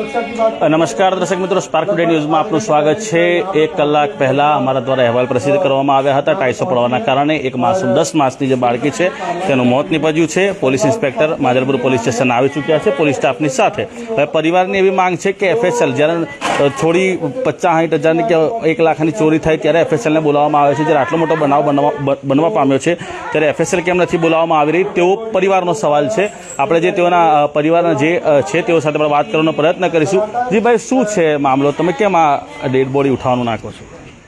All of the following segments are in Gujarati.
નમસ્કાર દર્શક મિત્રો સ્પાર્ક ટુડે ન્યૂઝમાં આપનું સ્વાગત છે. એક કલાક પહેલા અમારા દ્વારા અહેવાલ પ્રસિદ્ધ કરવામાં આવ્યા હતા. ટાઈસો પડવાના કારણે એક માસૂમ, દસ માસની જે બાળકી છે, તેનું મોત નીપજ્યું છે. Police inspector Majalpur police station આવી ચૂક્યા છે. પોલીસ સ્ટાફની સાથે. હવે પરિવારની એવી માંગ છે કે એફએસએલ જ્યારે થોડી પચાસ સાઠ હજારની કે એક લાખની ચોરી થાય ત્યારે એફએસએલને બોલાવવામાં આવે છે. જ્યારે આટલો મોટો બનાવ બનવા પામ્યો છે, ત્યારે એફએસએલ કેમ નથી બોલાવવામાં આવી રહી? તેવો પરિવારનો સવાલ છે. આપણે જે તેઓના પરિવારના જે છે, તેઓ સાથે પણ વાત કરવાનો પ્રયત્ન કરીશું. જી ભાઈ શું છે મામલો? તમે કેમ આ ડેડ બોડી ઉઠાવવાનું નાખો છો?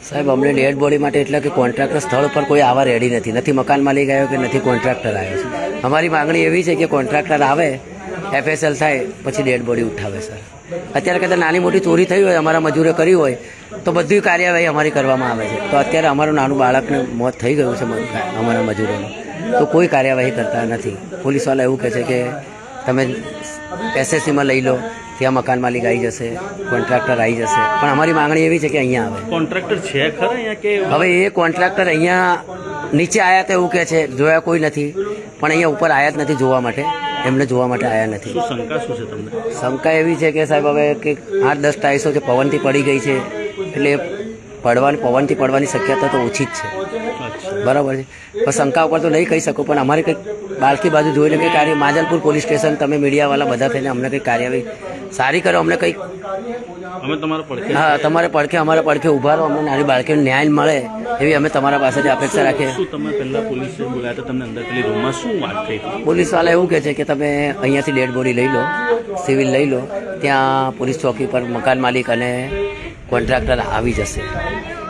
સાહેબ, અમને ડેડ બોડી માટે એટલે કે કોન્ટ્રાક્ટર સ્થળ પર કોઈ આવા રેડી નથી. નથી મકાન માલિક આવ્યો કે નથી કોન્ટ્રાક્ટર આવ્યો છે. અમારી માંગણી એવી છે કે કોન્ટ્રાક્ટર આવે એફએસએલ થાય, પછી ડેડ બોડી ઉઠાવે, સર. અત્યારે કદાચ નાની મોટી ચોરી થઈ હોય, અમારા મજૂરે કરી હોય, તો બધી કાર્યવાહી અમારી કરવામાં આવે છે. તો અત્યારે અમારું નાનું બાળકને મોત થઈ ગયું છે અમારા મજૂરોનું. તો કોઈ કાર્યવાહી કરતા નથી. પોલીસવાળા એવું કહે છે કે તમે એસએસસીમાં લઈ લો ત્યાં મકાન માલિક આવી જશે કોન્ટ્રાક્ટર આવી જશે. પણ અમારી માંગણી એવી છે કે અહીંયા આવે. કોન્ટ્રાક્ટર છે ખરા અહીંયા કે હવે એ કોન્ટ્રાક્ટર અહીંયા નીચે આયા તો એવું કહે છે જોયા કોઈ નથી. પણ અહીંયા ઉપર આયા જ નથી જોવા માટે. એમને જોવા માટે આયા નથી. શંકા શું છે તમને? શંકા એવી છે કે સાહેબ હવે કે આઠ દસ ટાઈસો જે પવનથી પડી ગઈ છે એટલે પડવાની પવનથી પડવાની શક્યતા તો ઓછી જ છે. બરાબર છે? પણ શંકા ઉપર તો નહીં કહી શકો પણ અમારે કંઈક બાળકી બાજુ જોઈને કંઈક કાર્ય માજલપુર પોલીસ સ્ટેશન તમે મીડિયાવાળા બધા થઈને અમને કંઈક કાર્યવાહી સારી કરો અમને કંઈક અમે તમારા પડખે. હા તમારે પડખે અમારા પડખે ઊભા રહો અમને નાની બાળકીને ન્યાય મળે એવી અમે તમારા પાસેથી અપેક્ષા રાખીએ. શું તમે પહેલા પોલીસે બોલાયા હતા તમને અંદર પેલી રૂમમાં શું વાત થઈ? પોલીસવાળા એવું કહે છે કે તમે અહીંયાથી ડેડ બોડી લઈ લો સિવિલ લઈ લો ત્યાં પોલીસ ચોકી પર મકાન માલિક અને કોન્ટ્રાક્ટર આવી જશે.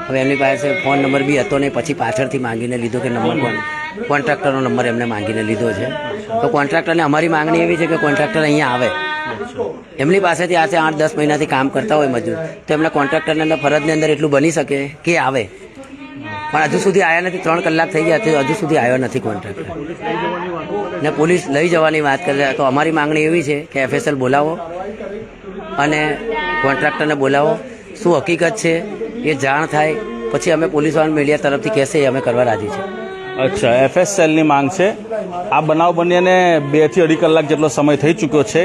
હવે એમની પાસે ફોન નંબર બી હતો નહીં પછી પાછળથી માંગીને લીધો કે નંબર કોણ કોન્ટ્રાક્ટરનો નંબર એમને માંગીને લીધો છે. તો કોન્ટ્રાક્ટરને અમારી માંગણી એવી છે કે કોન્ટ્રાક્ટર અહીંયા આવે. એમની પાસેથી આજે આઠ, દસ મહિનાથી કામ કરતા હોય મજૂર, તો એમના કોન્ટ્રાક્ટરની અંદર ફરજની અંદર એટલું બની શકે કે આવે. પણ હજુ સુધી આવ્યા નથી, ત્રણ કલાક થઈ ગયા હજુ સુધી આવ્યો નથી કોન્ટ્રાક્ટર. ને પોલીસ લઈ જવાની વાત કરે, તો અમારી માંગણી એવી છે કે એફએસએલ બોલાવો અને કોન્ટ્રાક્ટરને બોલાવો. શું હકીકત છે? એ જાણ થાય. પછી અમે પોલીસવાળા મીડિયા તરફથી કહેશે એ અમે કરવા રાજી છે. અચ્છા એફએસએલની માંગ છે? આ બનાવ બન્યાને બેથી અઢી કલાક જેટલો સમય થઈ ચૂક્યો છે.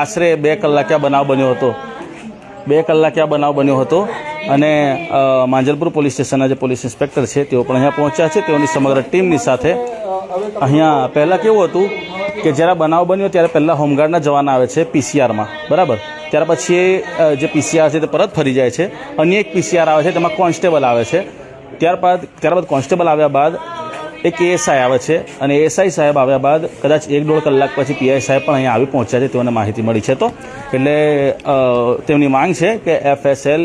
આશરે બે કલાકે આ બનાવ બન્યો હતો. બે કલાકે આ બનાવ બન્યો હતો અને માંજલપુર પોલીસ સ્ટેશનના જે પોલીસ ઇન્સ્પેક્ટર છે તેઓ પણ અહીંયા પહોંચ્યા છે. તેઓની સમગ્ર ટીમની સાથે અહીંયા પહેલાં કેવું હતું કે જ્યારે બનાવ બન્યો ત્યારે પહેલાં હોમગાર્ડના જવાન આવે છે પીસીઆરમાં બરાબર? ત્યાર પછી જે પીસીઆર છે તે પરત ફરી જાય છે. અન્ય એક પીસીઆર આવે છે તેમાં કોન્સ્ટેબલ આવે છે. ત્યારબાદ ત્યારબાદ કોન્સ્ટેબલ આવ્યા બાદ એક એએસઆઈ આવે છે અને એએસઆઈ સાહેબ આવ્યા બાદ કદાચ એક દોઢ કલાક પછી પીઆઈ સાહેબ પણ અહીંયા આવી પહોંચ્યા છે, તેઓને માહિતી મળી છે તો. એટલે તેમની માંગ છે કે એફએસએલ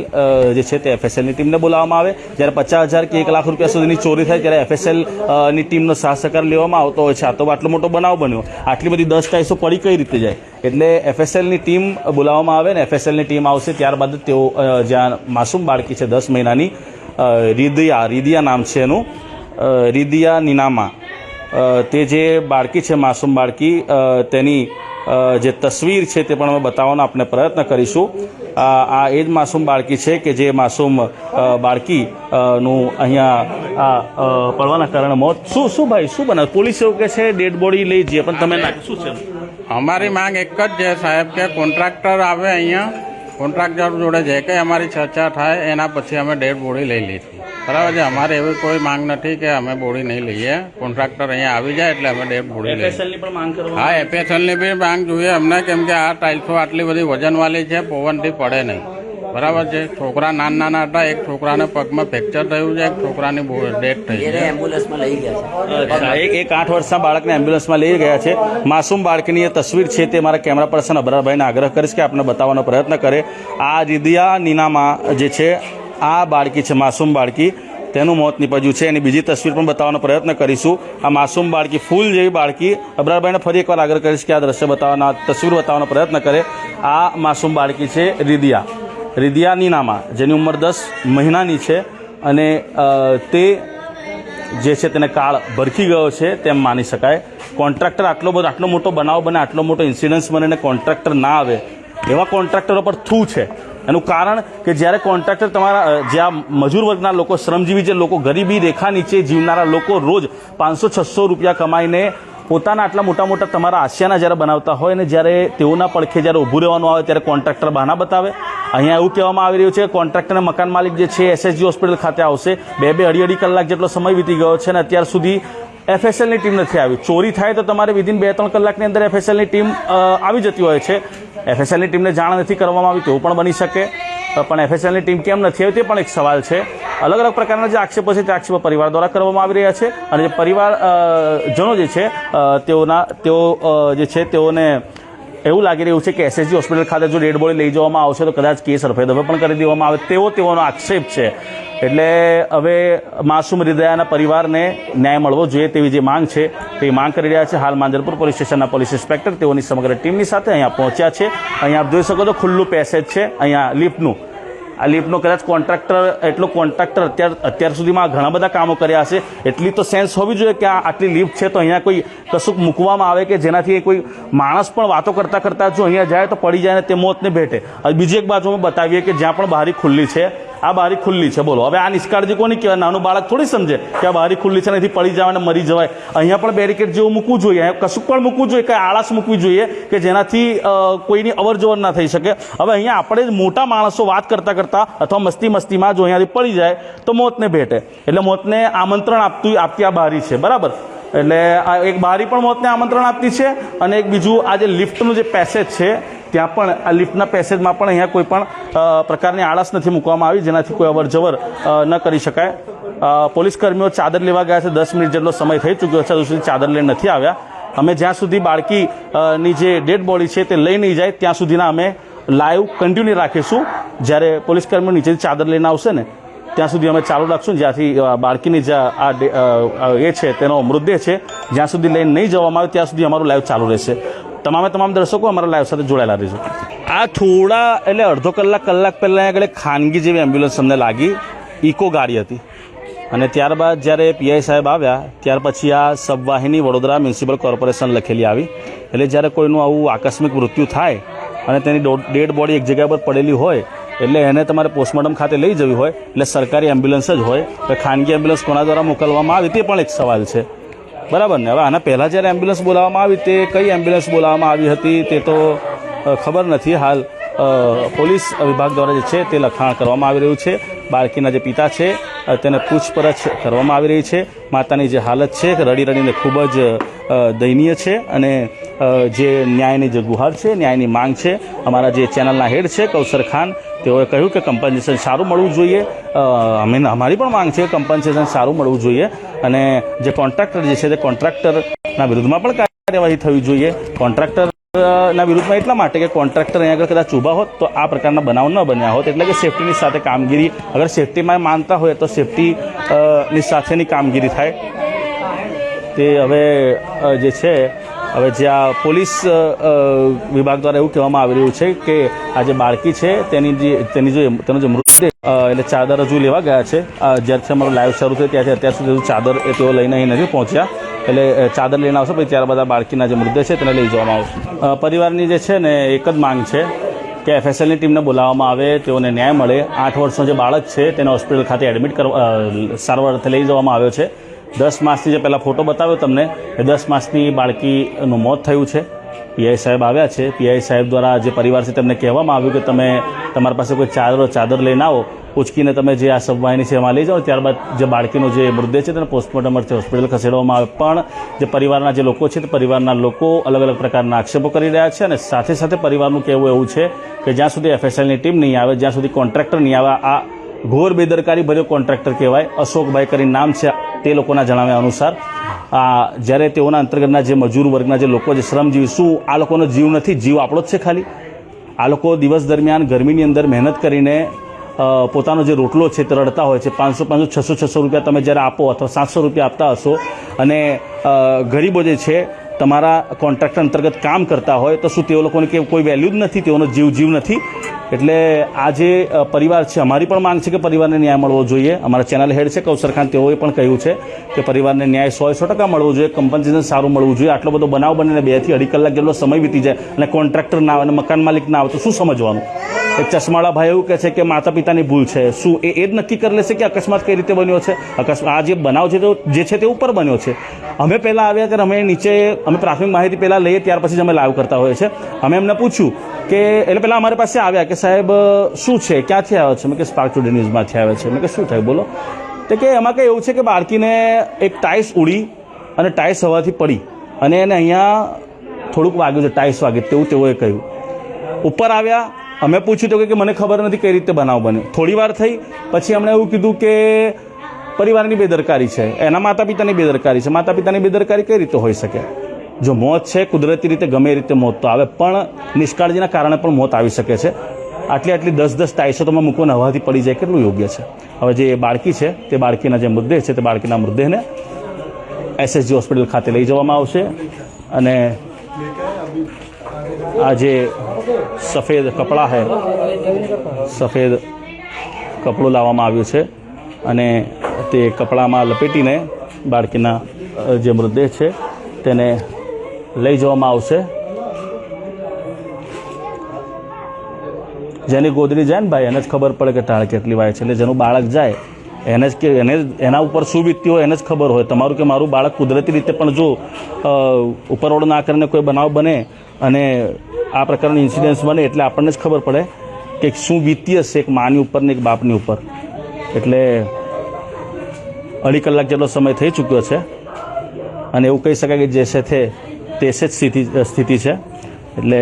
જે છે તે એફએસએલની ટીમને બોલાવવામાં આવે. જ્યારે પચાસ હજાર કે એક લાખ રૂપિયા સુધીની ચોરી થાય ત્યારે એફએસએલની ટીમનો સાથ સહકાર લેવામાં આવતો હોય છે. આ તો આટલો મોટો બનાવ બન્યો. આટલી બધી દસ ટાઈસો પડી કઈ રીતે જાય? એટલે એફએસએલની ટીમ બોલાવવામાં આવે ને એફએસએલની ટીમ આવશે ત્યારબાદ તેઓ જ્યાં માસૂમ બાળકી છે દસ મહિનાની રીદિયા રીદિયા નામ છે એનું રીદિયા નિનામા. તે જે બાળકી છે, માસૂમ બાળકી તેની જે તસવીર છે તે પણ અમે બતાવવાનો આપણે પ્રયત્ન કરીશું. આ એ જ માસૂમ બાળકી છે કે જે માસૂમ બાળકી નું અહીંયા, આ પડવાના કારણે મોત. શું શું ભાઈ, શું બને પોલીસ એવું કે છે, ડેડ બોડી લઈ જઈએ પણ તમે નાખશું છે? અમારી માંગ એક જ છે સાહેબ, કે કોન્ટ્રાક્ટર આવે અહીંયા, કોન્ટ્રાક્ટર જોડે જે કંઈ અમારી ચર્ચા થાય, એના પછી અમે ડેડ બોડી લઈ લઈશું. બરાબર છે. અમારે એવી કોઈ માંગ નથી કે અમે બોડી નહીં લઈએ. કોન્ટ્રાક્ટર અહીંયા આવી જાય એટલે અમે ડેડ બોડી લઈએ. એફએસએલની પણ માંગ હા એપીએસએલની બી માંગ જોઈએ અમને કેમ કે આ ટાઇલ્સો આટલી બધી વજનવાળી છે પવનથી પડે નહીં. બરાબર છે. છોકરા નાના નાના હતા એક છોકરાને પગમાં ફ્રેક્ચર થયું છે એક છોકરાની ડેથ થઈ છે. એમ્બ્યુલન્સમાં લઈ ગયા એક એક આઠ વર્ષના બાળકને એમ્બ્યુલન્સમાં લઈ ગયા છે. માસૂમ બાળકની એ તસવીર છે તે મારા કેમેરા પર્સન અબરારભાઈને આગ્રહ કરીશ કે આપણે બતાવવાનો પ્રયત્ન કરે. આ રીદિયા નીનામાં જે છે આ બાળકી છે, માસૂમ બાળકી. તેનું મોત નીપજ્યું છે. એની બીજી તસવીર પણ બતાવવાનો પ્રયત્ન કરીશું. આ માસૂમ બાળકી ફૂલ જેવી બાળકી. અબરારભાઈને ફરી એકવાર આગ્રહ કરીશ કે આ દ્રશ્ય બતાવવાના તસવીર બતાવવાનો પ્રયત્ન કરે. આ માસૂમ બાળકી છે, રિદિયા. રિદિયાની નીનામાં જેની ઉંમર દસ મહિનાની છે અને તે જે છે તેને કાળ ભરખી ગયો છે તેમ માની શકાય. કોન્ટ્રાક્ટર આટલો બધો, આટલો મોટો બનાવ બને, આટલો મોટો ઇન્સિડન્સ બને અને કોન્ટ્રાક્ટર ના આવે, એવા કોન્ટ્રાક્ટરો પર થૂ છે. એનું કારણ કે જ્યારે કોન્ટ્રાક્ટર તમારા જ્યાં મજૂર વર્ગના લોકો, શ્રમજીવી જે લોકો, ગરીબી રેખા નીચે જીવનારા લોકો રોજ પાંચસો છસો રૂપિયા કમાઈને પોતાના આટલા મોટા મોટા તમારા આશિયાના જ્યારે બનાવતા હોય ને જ્યારે તેઓના પડખે જ્યારે ઊભું રહેવાનું આવે ત્યારે કોન્ટ્રાક્ટર બહાના બતાવે. અહીંયા એવું કહેવામાં આવી રહ્યું છે કે કોન્ટ્રાક્ટરને મકાન માલિક જે છે એસએસજી હોસ્પિટલ ખાતે આવશે. બે બે અઢી અઢી કલાક જેટલો સમય વીતી ગયો છે અને અત્યાર સુધી એફએસએલની ટીમ નથી આવી. ચોરી થાય તો તમારે વિધિન બે ત્રણ કલાકની અંદર એફએસએલની ટીમ આવી જતી હોય છે. એફએસએલની ટીમને જાણ નથી કરવામાં આવી તેવું પણ બની શકે. પણ એફએસએલની ટીમ કેમ નથી આવી તે પણ એક સવાલ છે. અલગ અલગ પ્રકારના જે આક્ષેપો છે તે આક્ષેપો પરિવાર દ્વારા કરવામાં આવી રહ્યા છે અને જે પરિવાર અ, જે છે તેઓના તેઓ જે છે તેઓને એવું લાગી રહ્યું છે કે એસએસજી હોસ્પિટલ ખાતે જો ડેડ બોડી લઈ જવામાં આવશે તો કદાચ કેસ રફેદફે પણ કરી દેવામાં આવે તેવો તેઓનો આક્ષેપ છે. એટલે હવે માસુમ હૃદયાના પરિવારને ન્યાય મળવો જોઈએ તેવી જે માંગ છે તે માંગ કરી રહ્યા છે. હાલ માંજરપુર પોલીસ સ્ટેશનના પોલીસ ઇન્સ્પેક્ટર તેઓની સમગ્ર ટીમની સાથે અહીંયા પહોંચ્યા છે. અહીંયા આપ જોઈ શકો તો ખુલ્લું પેસેજ છે. અહીંયા લિફ્ટનું આ લિફ્ટનો કદાચ કોન્ટ્રાક્ટર, એટલો કોન્ટ્રાક્ટર અત્યાર અત્યાર સુધીમાં ઘણા બધા કામો કર્યા હશે. એટલી તો સેન્સ હોવી જોઈએ કે આટલી લિફ્ટ છે તો અહીંયા કોઈ કશુંક મૂકવામાં આવે કે જેનાથી કોઈ માણસ પણ વાતો કરતાં કરતાં જો અહીંયા જાય તો પડી જાય ને તે મોતને ભેટે. બીજી એક બાજુ અમે બતાવીએ કે જ્યાં પણ બારી ખુલ્લી છે આ બારી ખુલ્લી છે, બોલો. હવે આ નિષ્કાળજી કોની કહેવાય? નાનું બાળક થોડી સમજે કે આ બારી ખુલ્લી છે નથી પડી જવાય અને મરી જવાય. અહીંયા પણ બેરિકેડ જેવું મૂકવું જોઈએ. અહીંયા કશું પણ મૂકવું જોઈએ કે આળસ મૂકવી જોઈએ કે જેનાથી કોઈની અવર ના થઈ શકે. હવે અહીંયા આપણે જ મોટા માણસો વાત કરતા કરતા અથવા મસ્તી મસ્તીમાં જો અહીંયાથી પડી જાય, તો મોતને ભેટે. એટલે મોતને આમંત્રણ આપતું, આપતી આ બારી છે, બરાબર? એટલે આ એક બારી પણ મોતને આમંત્રણ આપતી છે અને એક બીજું આ જે લિફ્ટનું જે પેસેજ છે ત્યાં પણ આ લિફ્ટના પેસેજમાં પણ અહીંયા કોઈ પણ પ્રકારની આળસ નથી મૂકવામાં આવી, જેનાથી કોઈ અવર જવર ન કરી શકાય. પોલીસ કર્મીઓ ચાદર લેવા ગયા છે, દસ મિનિટ જેટલો સમય થઈ ચૂક્યો છે સુધી ચાદર લઈને નથી આવ્યા. અમે જ્યાં સુધી બાળકી ની જે ડેડ બોડી છે તે લઈ નહીં જાય, ત્યાં સુધીના અમે લાઈવ કન્ટિન્યુ રાખીશું. જ્યારે પોલીસ કર્મીઓ નીચેથી ચાદર લઈને આવશે ને, ત્યાં સુધી અમે ચાલુ રાખશું, જ્યાંથી બાળકીની જે આ એ છે, તેનો મૃતદેહ છે, જ્યાં સુધી લઈને નહીં જવામાં આવે, ત્યાં સુધી અમારું લાઈવ ચાલુ રહેશે. તમામે તમામ દર્શકો અમારા લાઈવ સાથે જોડાયેલા રહીશું. આ થોડા એટલે અડધો કલાક કલાક પહેલાં આગળ ખાનગી જેવી એમ્બ્યુલન્સ અમને લાગી. ઇકો ગાડી હતી. અને ત્યારબાદ જ્યારે પીઆઈ સાહેબ આવ્યા, ત્યાર પછી આ સબવાહિની વડોદરા મ્યુનિસિપલ કોર્પોરેશન લખેલી આવી. એટલે જ્યારે કોઈનું આવું આકસ્મિક મૃત્યુ થાય અને તેની ડેડ બોડી એક જગ્યા પર પડેલી હોય, એટલે એને તમારે પોસ્ટમોર્ટમ ખાતે લઈ જવી હોય, એટલે સરકારી એમ્બ્યુલન્સ જ હોય. તો ખાનગી એમ્બ્યુલન્સ કોના દ્વારા મોકલવામાં આવી તે પણ એક સવાલ છે. બરાબર ને? હવે આના પહેલાં જ્યારે એમ્બ્યુલન્સ બોલાવવામાં આવી તે કઈ એમ્બ્યુલન્સ બોલાવવામાં આવી હતી તે તો ખબર નથી. હાલ પોલીસ વિભાગ દ્વારા જે છે તે લખાણ કરવામાં આવી રહ્યું છે. બાળકીના જે પિતા છે તેને પૂછપરછ કરવામાં આવી રહી છે. માતાની જે હાલત છે રડી રડીને ખૂબ જ દયનીય છે અને જે ન્યાયની જે ગુહાર છે, ન્યાયની માંગ છે, અમારા જે ચેનલના હેડ છે કૌશર ખાન, તેઓએ કહ્યું કે કમ્પન્સેશન સારું મળવું જોઈએ. અમે, અમારી પણ માંગ છે કમ્પન્સેશન સારું મળવું જોઈએ અને જે કોન્ટ્રાક્ટર જે છે તે કોન્ટ્રાક્ટરના વિરુદ્ધમાં પણ કાર્યવાહી થવી જોઈએ. કોન્ટ્રાક્ટર ના, વિરુદ્ધમાં એટલા માટે કે કોન્ટ્રાક્ટર અહીંયા આગળ કદાચ ઊભા હોત, તો આ પ્રકારના બનાવ ન બન્યા હોત. એટલે કે સેફટીની સાથે કામગીરી, અગર સેફટીમાં માનતા હોય તો સેફટી ની સાથેની કામગીરી થાય. તે હવે જે છે, હવે જે આ પોલીસ વિભાગ દ્વારા એવું કહેવામાં આવી રહ્યું છે કે આ જે બાળકી છે, તેની જે તેની જે, તેનો જે મૃતદેહ એટલે ચાદર હજુ લેવા ગયા છે. જ્યારથી અમારું લાઈવ શરૂ થયું ત્યાંથી અત્યાર સુધી ચાદર એ તેઓ લઈને અહીં નથી પહોંચ્યા. એટલે ચાદર લઈને આવશે, પછી ત્યારબાદ આ બાળકીના જે મૃતદેહ છે તેને લઈ જવામાં આવશે. પરિવારની જે છે ને, એક જ માંગ છે કે એફએસએલની ટીમને બોલાવવામાં આવે, તેઓને ન્યાય મળે. આઠ વર્ષનો જે બાળક છે, તેને હોસ્પિટલ ખાતે એડમિટ કરવા સારવાર અર્થે લઈ જવામાં આવ્યો છે. દસ માસની જે પહેલાં ફોટો બતાવ્યો તમને, એ દસ માસની બાળકીનું મોત થયું છે. પીઆઈ સાહેબ આવ્યા છે. પીઆઈ સાહેબ દ્વારા જે પરિવાર છે તેમને કહેવામાં આવ્યું કે તમે તમારી પાસે કોઈ ચાદર ચાદર લઈને આવો. ઉચકીને તમે જે આ સબવાહિની છે લઈ જાઓ. ત્યારબાદ જે બાળકીનો જે મૃતદેહ છે તેને પોસ્ટમોર્ટમ અર્થે હોસ્પિટલ ખસેડવામાં આવે. પણ જે પરિવારના જે લોકો છે તે પરિવારના લોકો અલગ અલગ પ્રકારના આક્ષેપો કરી રહ્યા છે અને સાથે સાથે પરિવારનું કહેવું એવું છે કે જ્યાં સુધી એફએસએલની ટીમ નહીં આવે, જ્યાં સુધી કોન્ટ્રાક્ટર નહીં આવે, આ ઘોર બેદરકારી ભર્યો કોન્ટ્રાક્ટર કહેવાય. અશોકભાઈ કરીને નામ છે તે લોકોના જણાવ્યા અનુસાર જ્યારે તેઓના અંતર્ગતના જે મજૂર વર્ગના જે લોકો જે શ્રમજીવી, શું આ લોકોનો જીવ નથી? જીવ આપણો જ છે ખાલી. આ લોકો દિવસ દરમિયાન ગરમીની અંદર મહેનત કરીને પોતાનો જે રોટલો છે તે રડતા હોય છે. પાંચસો પાંચસો, છસો છસો રૂપિયા તમે જ્યારે આપો અથવા સાતસો રૂપિયા આપતા હશો અને ગરીબો જે છે તમારા કોન્ટ્રાક્ટ અંતર્ગત કામ કરતા હોય, તો શું તેઓ લોકોને કે કોઈ વેલ્યુ જ નથી, તેઓનો જીવ જીવ નથી? એટલે આ જે પરિવાર છે, અમારી પણ માંગ છે કે પરિવારને ન્યાય મળવો જોઈએ. અમારા ચેનલ હેડ છે, કૌશર ખાન, તેઓએ પણ કહ્યું છે કે પરિવારને ન્યાય સો સો ટકા મળવો જોઈએ કમ્પન્સેશન સારું મળવું જોઈએ. આટલો બધો બનાવ બનીને બેથી અઢી કલાક જેટલો સમય વીતી જાય અને કોન્ટ્રાક્ટર ના આવે અને મકાન માલિક ના આવે, તો શું સમજવાનું? ચશ્માળા ભાઈ એવું કહે છે કે માતા પિતાની ભૂલ છે. શું એ એ જ નક્કી કરી લેશે કે અકસ્માત કઈ રીતે બન્યો છે? અકસ્માત આ જે બનાવ છે તો જે છે તે ઉપર બન્યો છે. અમે પહેલાં આવ્યા ત્યારે અમે નીચે અમે પ્રાથમિક માહિતી પહેલાં લઈએ ત્યાર પછી જ અમે લાઈવ કરતા હોઈએ છીએ. અમે એમને પૂછ્યું કે એટલે પહેલાં અમારી પાસે આવ્યા કે સાહેબ, શું છે? ક્યાંથી આવ્યો છે? મેં કે સ્પાર્ક ટુડે ન્યૂઝમાંથી આવ્યા છે મેં કે શું થયું? બોલો. તો કે એમાં કંઈ એવું છે કે બાળકીને એક ટાઈસ ઉડી અને ટાઈસ હવાથી પડી અને એને અહીંયા થોડુંક વાગ્યું છે, ટાઈસ વાગી તેવું તેઓએ કહ્યું. ઉપર આવ્યા અમે પૂછ્યું તો કે મને ખબર નથી કઈ રીતે બનાવ બન્યો. થોડી વાર થઈ, પછી એમણે એવું કીધું કે પરિવારની બેદરકારી છે. એના માતા પિતાની બેદરકારી છે. માતા પિતાની બેદરકારી કઈ રીતે હોઈ શકે? જો મોત છે, કુદરતી રીતે ગમે રીતે મોત તો આવે, પણ નિષ્કાળજીના કારણે પણ મોત આવી શકે છે. આટલી આટલી દસ દસ ટાઈસો તમે મૂકો નવાથી પડી જાય કેટલું યોગ્ય છે? હવે જે બાળકી છે, તે બાળકીના જે મૃતદેહ છે, તે બાળકીના મૃતદેહને એસએસજી હોસ્પિટલ ખાતે લઈ જવામાં આવશે અને આ જે સફેદ કપડાં છે સફેદ કપડું લાવવામાં આવ્યું છે અને તે કપડામાં લપેટીને બાળકીના જે મૃતદેહ છે તેને લઈ જવામાં આવશે જેની ગોદડી જાય ને ભાઈ એને જ ખબર પડે કે ટાળ કેટલી વાય છે એટલે જેનું બાળક જાય એને જ કે એને એના ઉપર શું વીતતી હોય એને જ ખબર હોય. તમારું કે મારું બાળક કુદરતી રીતે પણ જો અ, ઉપરવાળો ના કરીને કોઈ બનાવ બને અને આ પ્રકારનું ઇન્સિડન્સ બને એટલે આપણને જ ખબર પડે કે શું વીતી હશે એક માની ઉપર ને એક બાપની ઉપર. એટલે અઢી કલાક જેટલો સમય થઈ ચૂક્યો છે અને એવું કહી શકાય કે જે છે તે તે જ સ્થિતિ સ્થિતિ છે. એટલે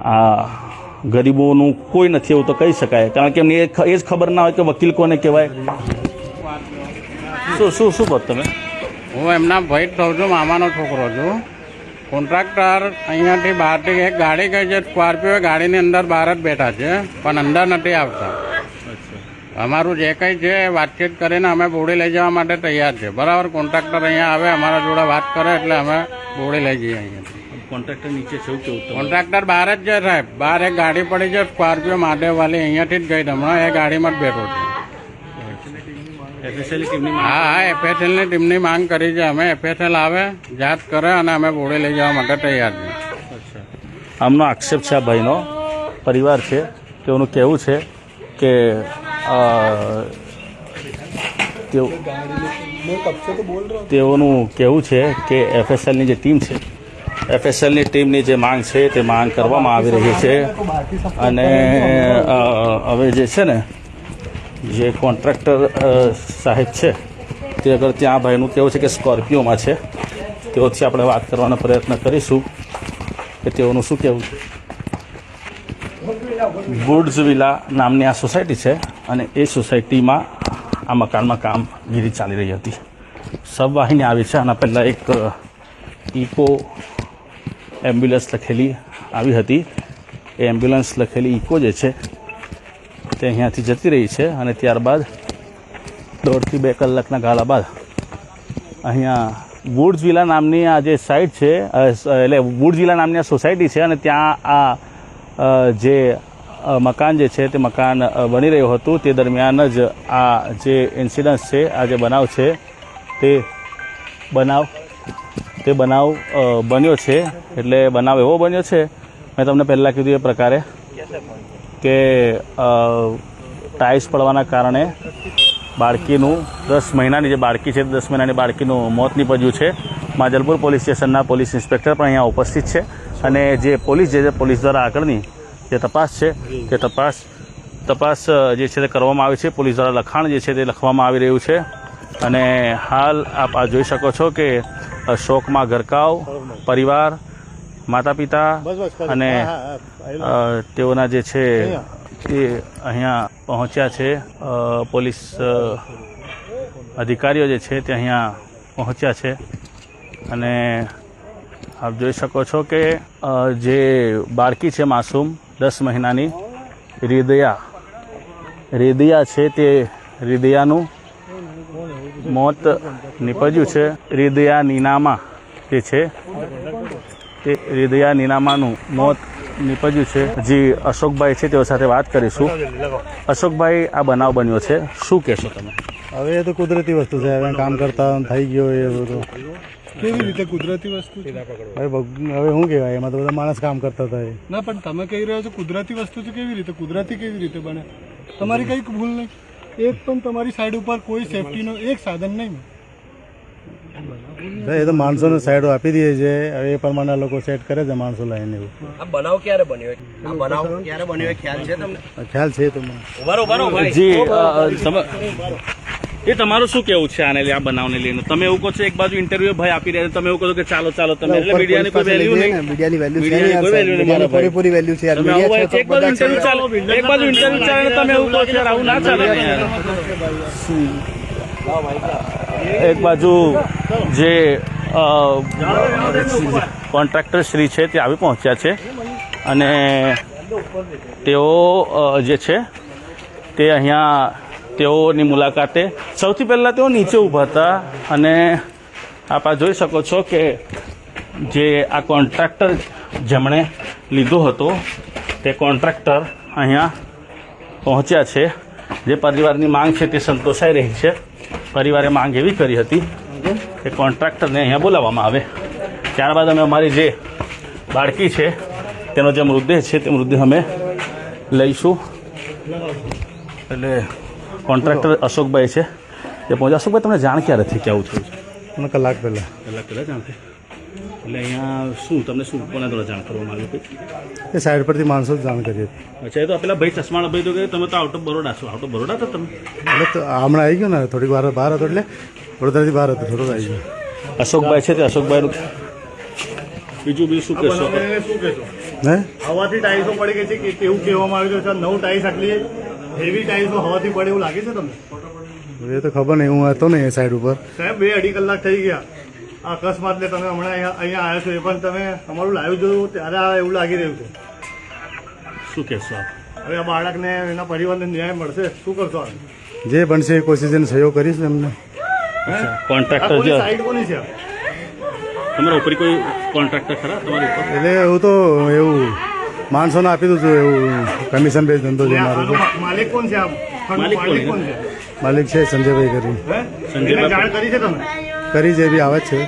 આ ગરીબોનું કોઈ નથી એવું તો કહી શકાય. કારણ કે એમને એ જ ખબર ના હોય કે વકીલ કોને કહેવાય. શું શું શું બોલ તમે? હું એમના ભાઈ થઉં છું, મામાનો છોકરો છું. કોન્ટ્રાક્ટર અહીંયાથી બહારથી એક ગાડી ગઈ છે સ્કોર્પિયો ગાડીની અંદર બહાર જ બેઠા છે, પણ અંદર નથી આવતા. અમારું જે કંઈ છે વાતચીત કરીને અમે બોડી લઈ જવા માટે તૈયાર છે. બરાબર, કોન્ટ્રાક્ટર અહીંયા આવે, અમારા જોડે વાત કરે એટલે અમે બોડી લઈ જઈએ અહીંયાથી. કોન્ટ્રાક્ટર નીચે છે કેવું કોન્ટ્રાક્ટર બહાર જ છે સાહેબ. બહાર એક ગાડી પડી છે સ્કોર્પિયો મહાદેવવાલી અહીંયાથી જ ગઈ. હમણાં એ ગાડીમાં જ બેઠો છે. હા હા એફએસએલની ટીમની માંગ કરી છે. અમે એફએસએલ આવે જાત કરે અને અમે બોડી લઈ જવા માટે તૈયાર છીએ. આમનો આક્ષેપ છે આ ભાઈનો. પરિવાર છે તેઓનું કહેવું છે કે તેઓ તેઓનું કહેવું છે કે એફએસએલની જે ટીમ છે એફએસએલની ટીમની જે માંગ છે તે માંગ કરવામાં આવી રહી છે. અને હવે જે છે ને, જે કોન્ટ્રાક્ટર સાહેબ છે, તે અગર ત્યાં ભાઈનું કેવું છે કે સ્કોર્પિયોમાં છે, તેઓથી આપણે વાત કરવાનો પ્રયત્ન કરીશું કે તેઓનું શું કહેવું છે. વિલા નામની આ સોસાયટી છે અને એ સોસાયટીમાં આ મકાનમાં કામગીરી ચાલી રહી હતી. સબવાહિની આવી છે આના પહેલાં એક ઇકો એમ્બ્યુલન્સ લખેલી આવી હતી. એ એમ્બ્યુલન્સ લખેલી ઇકો જે છે, તે અહીંયાથી જતી રહી છે અને ત્યારબાદ દોઢથી બે કલાકના ગાળા બાદ અહીંયા વુડ્સ વિલા નામની આ જે સાઇટ છે એટલે વુડ્સ વિલા નામની આ સોસાયટી છે અને ત્યાં આ જે મકાન જે છે તે મકાન બની રહ્યું હતું. તે દરમિયાન જ આ જે ઇન્સિડન્સ છે, આ જે બનાવ છે, તે બનાવ તે બનાવ બન્યો છે. એટલે બનાવ એવો બન્યો છે, મેં તમને પહેલાં કીધું એ પ્રકારે કે ટાઇલ્સ પડવાના કારણે બાળકીનું દસ મહિનાની જે બાળકી છે, દસ મહિનાની બાળકીનું મોત નીપજ્યું છે. માજલપુર પોલીસ સ્ટેશનના પોલીસ ઇન્સ્પેક્ટર પણ અહીંયા ઉપસ્થિત છે અને જે પોલીસ જે પોલીસ દ્વારા આગળની જે તપાસ છે, તે તપાસ તપાસ જે છે તે કરવામાં આવી છે. પોલીસ દ્વારા લખાણ જે છે તે લખવામાં આવી રહ્યું છે. અને હાલ આપ આ જોઈ શકો છો કે શોકમાં ગરકાવ પરિવાર માતા પિતા અને તેઓના જે છે એ અહીંયા પહોંચ્યા છે. પોલીસ અધિકારીઓ જે છે તે અહીંયા પહોંચ્યા છે. અને આપ જોઈ શકો છો કે જે બાળકી છે માસૂમ દસ મહિનાની હૃદયા હૃદયા છે તે હૃદયાનું મોત નીપજ્યું છે. હૃદયા નીનામા જે છે તે હૃદયા નીનામાનું મોત નીપજ્યું છે. જે અશોકભાઈ છે તેઓ સાથે વાત કરીશું. અશોકભાઈ આ બનાવ બન્યો છે. શું કહેશો તમે? હવે એ તો કુદરતી વસ્તુ છે. હવે કામ કરતા થઈ ગયો એ બધું. કેવી રીતે કુદરતી વસ્તુ છે? હવે હવે શું કહેવાય? એમાં તો બધા માણસ કામ કરતા થાય ના પણ તમે કહી રહ્યા છો કુદરતી વસ્તુ છે કેવી રીતે? કુદરતી કેવી રીતે બને? તમારી કઈ ભૂલ નહીં. એક પણ તમારી સાઈડ ઉપર કોઈ સેફટીનો એક સાધન નહીં એ તો માણસોને સાઈડો આપી દે છે. હવે એ પ્રમાણે લોકો સેટ કરે છે માણસો લઈને એવું. આ બનાવ ક્યારે બન્યો? આ બનાવ ક્યારે બન્યો ખ્યાલ છે તમને? ખ્યાલ છે તમને. જી એ તમારું શું કેવું છે આને લઈ આ બનાવને લઈને? તમે એવું કહો છો એક બાજુ ઇન્ટરવ્યુ ભાઈ આપી રહ્યા છે તમે એવું કહો કે ચાલો ચાલો તમે એટલે મીડિયાની કોઈ વેલ્યુ નહીં. મીડિયાની વેલ્યુ મીડિયાની કોઈ વેલ્યુ નહીં મારા ભાઈ. પૂરી વેલ્યુ છે તમે આવું એક બાજુ ઇન્ટરવ્યુ ચાલો એક બાજુ ઇન્ટરવ્યુ ચાલે તમે એવું કહો છો આવું ના ચાલે. એક બાજુ જે કોન્ટ્રાક્ટર શ્રી છે તે આવી પહોંચ્યા છે અને તેઓ જે છે તે અહીંયા તેઓની મુલાકાતે સૌથી પહેલાં તેઓ નીચે ઊભા હતા અને આપ જોઈ શકો છો કે જે આ કોન્ટ્રાક્ટર જેમણે લીધો હતો, તે કોન્ટ્રાક્ટર અહીંયા પહોંચ્યા છે. જે પરિવારની માંગ છે તે સંતોષાઈ રહી છે. પરિવારે માંગ એવી કરી હતી કે કોન્ટ્રાક્ટરને અહીંયા બોલાવવામાં આવે. ત્યારબાદ અમે અમારી જે બાળકી છે, તેનો જે મૃતદેહ છે, તે મૃતદેહ અમે લઈશું. એટલે કોન્ટ્રાક્ટર અશોકભાઈ છે. તે પહોંચ્યા. અશોકભાઈ તમને જાણ ક્યારેથી કે આવું થયું? છે મને કલાક પહેલાં. કલાક પહેલાં જાણ થઈ. એટલે અહીંયા શું? તમને શું? કોના દ્વારા જાણ કરવામાં આવ્યું એ સાઈડ પરથી માણસો જ જાણ કરી અચ્છા એ તો પેલા ભાઈ ચશ્માળા ભાઈ તો કે તમે તો આઉટ ઓફ બરોડા છો. આઉટ ઓફ બરોડા હતા તમે? એટલે તો હમણાં આવી ગયો ને થોડીક વાર બહાર હતો એટલે વડોદરાથી બહાર હતો થોડો આવી ગયો. અશોકભાઈ છે તે અશોકભાઈનું. બીજું બીજું શું કહેશો? હે? હવાથી ટાઈસો પડી ગઈ છે કે એવું કહેવામાં આવ્યું છે? નવ ટાઈસ આટલી હેવી ટાઈલ્સો હોવાથી પડે એવું લાગે છે તમને? એ તો ખબર નહીં હું હતો ને એ સાઈડ ઉપર. સાહેબ બે અઢી કલાક થઈ ગયા. આ અકસ્માત ને તમે હમણાં અહીંયા આવ્યા છો એ પણ તમે અમારું લાઈવ જોયું ત્યારે આ એવું લાગી રહ્યું છે. શું કહેશો આપ? હવે આ બાળકને એના પરિવારને ન્યાય મળશે. શું કરશો આ જે બનશે એ કોશિશ સહયોગ કરીશ ને એમને. કોન્ટ્રાક્ટર જે સાઈડ કોની છે? તમારા ઉપર કોઈ કોન્ટ્રાક્ટર ખરા? તમારી ઉપર? એટલે એવું તો એવું માણસોને આપી દઉં છું એવું કમિશન બેઝ ધંધો છે મારો તો. માલિક કોણ છે માલિક છે? કોણ છે? માલિક છે સંજયભાઈ કરી? સંજયભાઈ કરી છે તમે? કરી જે બી આવે જ છે.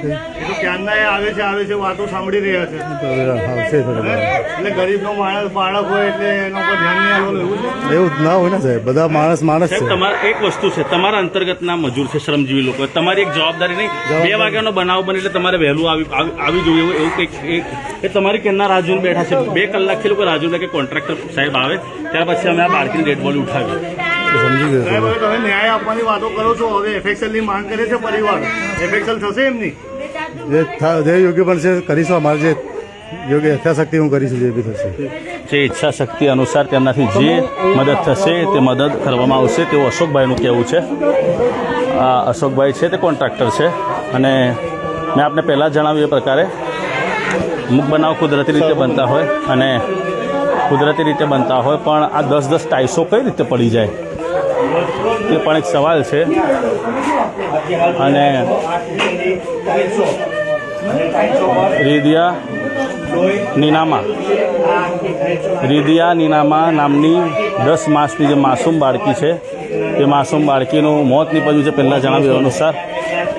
એ આવે છે આવે છે વાતો સાંભળી રહ્યા છે. એટલે ગરીબનો માણસ બાળક હોય એટલે એના પર ધ્યાન નહીં આપવાનું એવું છે? એવું જ ના હોય ને સાહેબ બધા માણસ માણસ છે. તમારા એક વસ્તુ છે તમારા અંતર્ગતના મજૂર છે શ્રમજીવી લોકો. તમારી એક જવાબદારી નહીં બે વાગ્યાનો બનાવ બને એટલે તમારે વહેલું આવી આવી- જોઈએ એવું એવું કંઈક એક- એ તમારી કેના રાજુને બેઠા છે બે કલાકથી લોકો રાજુ કે કોન્ટ્રાક્ટર સાહેબ આવે ત્યાર પછી અમે આ બાળકીની ડેડ બોડી ઉઠાવી સમજી ગયો સાહેબ તમે ન્યાય આપવાની વાતો કરો છો હવે એફએક્સએલની માંગ કરે છે પરિવાર. એફેક્સલ થશે એમની? જે જે યોગ્ય છે કરીશું અમારે જે યોગ્ય યથાશક્તિ હું કરીશું, જે બી થશે. જે ઈચ્છા શક્તિ અનુસાર તેમનાથી જે મદદ થશે, તે મદદ કરવામાં આવશે તેવું અશોકભાઈનું કહેવું છે. આ અશોકભાઈ છે, તે કોન્ટ્રાક્ટર છે. અને મેં આપને પહેલાં જણાવ્યું એ પ્રકારે અમુક બનાવ કુદરતી રીતે બનતા હોય અને કુદરતી રીતે બનતા હોય, પણ આ દસ દસ ટાઈસો કઈ રીતે પડી જાય? તે પણ એક સવાલ છે. અને રીદિયા નીનામા. રીદિયા નીનામા નામની દસ માસની જે માસૂમ બાળકી છે તે માસૂમ બાળકીનું મોત નીપજ્યું છે પહેલાં જણાવ્યું અનુસાર.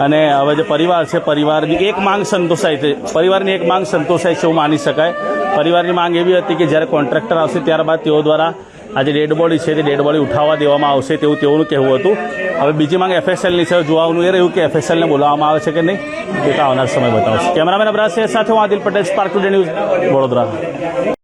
અને હવે જે પરિવાર છે, પરિવારની એક માંગ સંતોષાય છે, પરિવારની એક માંગ સંતોષાય છે એવું માની શકાય. પરિવારની માંગ એવી હતી કે જ્યારે કોન્ટ્રાક્ટર આવશે ત્યારબાદ તેઓ દ્વારા આ જે ડેડ બોડી છે તે ડેડ બોડી ઉઠાવવા દેવામાં આવશે તેવું તેઓનું કહેવું હતું. હવે બીજી માંગ એફએસએલની છે. જોવાનું એ રહ્યું કે એફએસએલને બોલાવવામાં આવે છે કે નહીં તે તો આવનાર સમય બતાવશે. કેમેરામેન અબરાજ છે સાથે હું Adil Patel Spark Today News Vadodara.